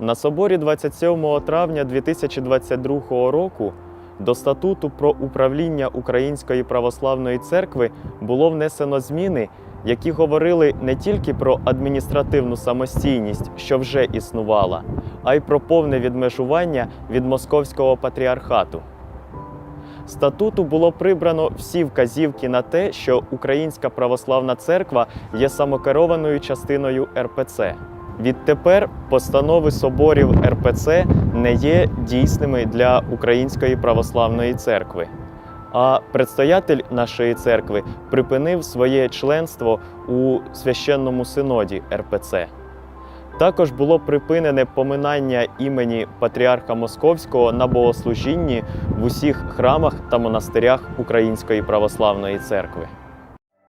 На соборі 27 травня 2022 року до статуту про управління Української православної церкви було внесено зміни, які говорили не тільки про адміністративну самостійність, що вже існувала, а й про повне відмежування від московського патріархату. Статуту було прибрано всі вказівки на те, що Українська православна церква є самокерованою частиною РПЦ. Відтепер постанови соборів РПЦ не є дійсними для Української православної церкви. А предстоятель нашої церкви припинив своє членство у священному синоді РПЦ. Також було припинене поминання імені патріарха Московського на богослужінні в усіх храмах та монастирях Української православної церкви.